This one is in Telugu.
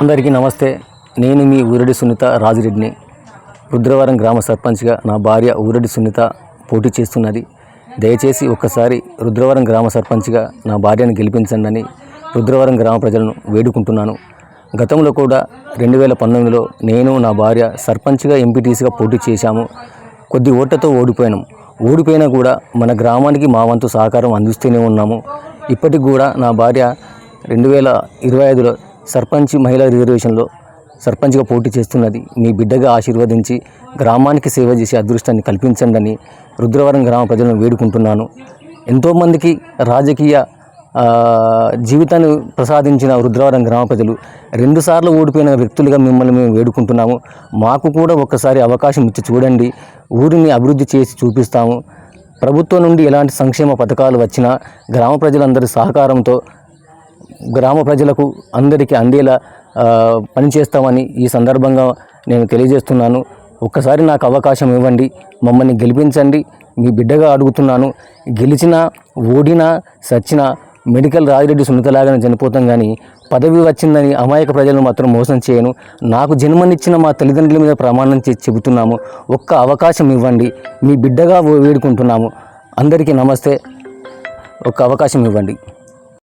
అందరికీ నమస్తే. నేను మీ ఊరడి సునీత రాజిరెడ్డిని. రుద్రవరం గ్రామ సర్పంచ్గా నా భార్య ఊరడి సునీత పోటీ చేస్తున్నది. దయచేసి ఒక్కసారి రుద్రవరం గ్రామ సర్పంచ్గా నా భార్యను గెలిపించండి అని రుద్రవరం గ్రామ ప్రజలను వేడుకుంటున్నాను. గతంలో కూడా రెండు వేల పంతొమ్మిదిలో నేను నా భార్య సర్పంచ్గా ఎంపీటీసీగా పోటీ చేశాము. కొద్ది ఓట్లతో ఓడిపోయాము ఓడిపోయినా కూడా మన గ్రామానికి మా వంతు సహకారం అందిస్తూనే ఉన్నాము. ఇప్పటికి కూడా నా భార్య రెండు వేల ఇరవై ఐదులో సర్పంచ్ మహిళా రిజర్వేషన్లో సర్పంచ్గా పోటీ చేస్తున్నది. మీ బిడ్డగా ఆశీర్వదించి గ్రామానికి సేవ చేసే అదృష్టాన్ని కల్పించండి అని రుద్రవరం గ్రామ ప్రజలను వేడుకుంటున్నాను. ఎంతోమందికి రాజకీయ జీవితాన్ని ప్రసాదించిన రుద్రవరం గ్రామ ప్రజలు రెండుసార్లు ఓడిపోయిన వ్యక్తులుగా మిమ్మల్ని మేము వేడుకుంటున్నాము. మాకు కూడా ఒక్కసారి అవకాశం ఇచ్చి చూడండి. ఊరిని అభివృద్ధి చేసి చూపిస్తాము. ప్రభుత్వం నుండి ఎలాంటి సంక్షేమ పథకాలు వచ్చినా గ్రామ ప్రజలందరి సహకారంతో గ్రామ ప్రజలకు అందరికీ అందేలా పనిచేస్తామని ఈ సందర్భంగా నేను తెలియజేస్తున్నాను. ఒక్కసారి నాకు అవకాశం ఇవ్వండి మమ్మల్ని గెలిపించండి. మీ బిడ్డగా అడుగుతున్నాను గెలిచినా ఓడినా సచ్చినా మెడికల్ రాజిరెడ్డి సున్నితలాగానే చనిపోతాం కానీ పదవి వచ్చిందని అమాయక ప్రజలను మాత్రం మోసం చేయను. నాకు జన్మనిచ్చిన మా తల్లిదండ్రుల మీద ప్రమాణం చేసి చెబుతున్నాము. ఒక్క అవకాశం ఇవ్వండి మీ బిడ్డగా వేడుకుంటున్నాము. అందరికీ నమస్తే. ఒక్క అవకాశం ఇవ్వండి.